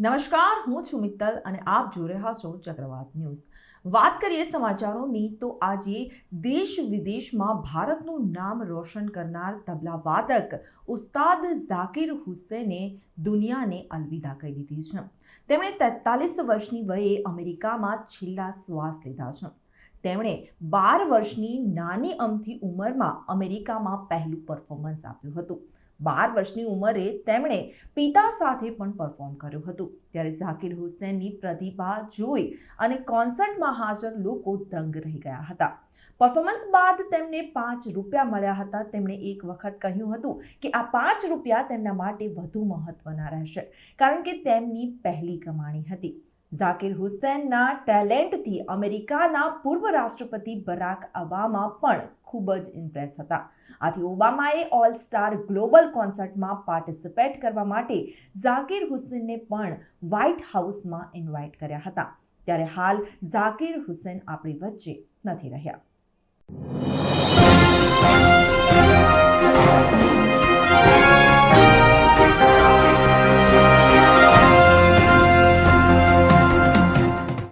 નમસ્કાર, હું છું મિત્તલ અને આપ જોઈ રહ્યા છો ચક્રવાત ન્યૂઝ. વાત કરીએ સમાચારોની, તો આજે દેશ વિદેશમાં ભારતનું નામ રોશન કરનાર તબલા વાદક ઉસ્તાદ ઝાકિર હુસેને દુનિયાને અલવિદા કહી દીધી છે. તેમણે તેતાલીસ વર્ષની વયે અમેરિકામાં છેલ્લા શ્વાસ લીધા છે. તેમણે બાર વર્ષની નાની અમથી ઉંમરમાં અમેરિકામાં પહેલું પરફોર્મન્સ આપ્યું હતું. બાર વર્ષની ઉંમરે તેમણે પિતા સાથે પણ પરફોર્મ કર્યું હતું. ત્યારે ઝાકિર હુસૈનની પ્રતિભા જોઈ અને કોન્સર્ટમાં હાજર લોકો દંગ રહી ગયા હતા. પરફોર્મન્સ બાદ તેમને પાંચ રૂપિયા મળ્યા હતા. તેમણે એક વખત કહ્યું હતું કે આ પાંચ રૂપિયા તેમના માટે વધુ મહત્વના રહેશે, કારણ કે તેમની પહેલી કમાણી હતી. ઝાકિર હુસૈનના ટેલેન્ટથી અમેરિકાના પૂર્વ રાષ્ટ્રપતિ બરાક ઓબામા પણ ખૂબ જ ઇમ્પ્રેસ હતા. આથી ઓબામાએ ઓલ સ્ટાર ગ્લોબલ કોન્સર્ટમાં પાર્ટિસિપેટ કરવા માટે ઝાકિર હુસેનને પણ વ્હાઇટ હાઉસમાં ઇન્વાઇટ કર્યા હતા. ત્યારે હાલ ઝાકિર હુસૈન આપણી વચ્ચે નથી રહ્યા.